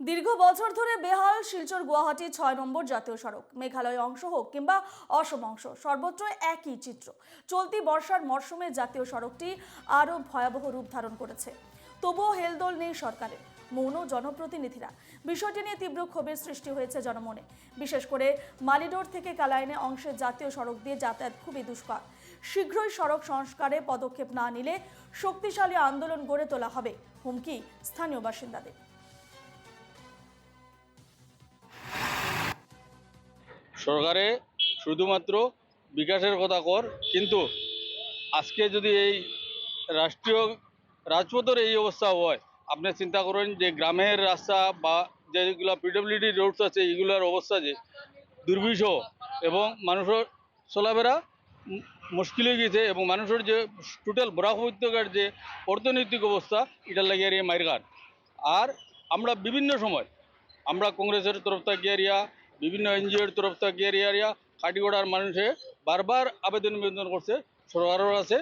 দীর্ঘ বছর ধরে বেহাল শিলচর গুয়াহাটি ছয় নম্বর জাতীয় সড়ক, মেঘালয় অংশ হোক কিংবা অসম অংশ, সর্বত্র একই চিত্র। চলতি বর্ষার মরশুমে জাতীয় সড়কটি আরও ভয়াবহ রূপ ধারণ করেছে। তবুও হেলদোল নেই সরকারের, মৌন জনপ্রতিনিধিরা। বিষয়টি নিয়ে তীব্র ক্ষোভের সৃষ্টি হয়েছে জনমনে। বিশেষ করে মালিডোর থেকে কালাইনে অংশের জাতীয় সড়ক দিয়ে যাতায়াত খুবই দুষ্কর। শীঘ্রই সড়ক সংস্কারে পদক্ষেপ না নিলে শক্তিশালী আন্দোলন গড়ে তোলা হবে, হুমকি স্থানীয় বাসিন্দাদের। সরকারে শুধুমাত্র বিকাশের কথা কর, কিন্তু আজকে যদি এই রাষ্ট্রীয় রাজপথের এই অবস্থা হয়, আপনি চিন্তা করেন যে গ্রামের রাস্তা বা যেগুলো পিডব্লিউডি রোডস আছে এইগুলোর অবস্থা যে দুর্বিষহ এবং মানুষের চলাফেরা মুশকিল হয়ে গেছে এবং মানুষের যে টোটাল বরাক উপত্যকার যে অর্থনৈতিক অবস্থা, এটার লাগে এই মাইরঘাট আর আমরা বিভিন্ন সময়, আমরা কংগ্রেসের তরফ থেকে এরিয়া বিভিন্ন এনজিওর তরফ থেকে এরিয়া কাটিগড়ার মানুষে বারবার আবেদন নিবেদন করছে সরকারের আছে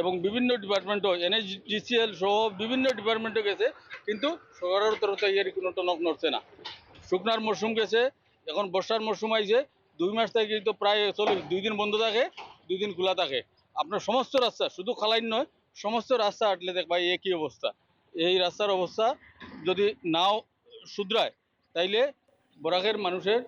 এবং বিভিন্ন ডিপার্টমেন্টও এনএসডিসিএল সহ বিভিন্ন ডিপার্টমেন্টও গেছে, কিন্তু সরকারের তরফ থেকে এর কোনো টনক নড়ছে না। শুকনার মরশুম গেছে, এখন বর্ষার মরশুম আইছে, দুই মাস থেকে তো প্রায় চলে দুই দিন বন্ধ থাকে, দুই দিন খোলা থাকে। আপনার সমস্ত রাস্তা, শুধু খালাইন নয়, সমস্ত রাস্তা আটলে দেখবা একই অবস্থা? এই রাস্তার অবস্থা যদি নাও শুধরায়, তাইলে বরাকের মানুষের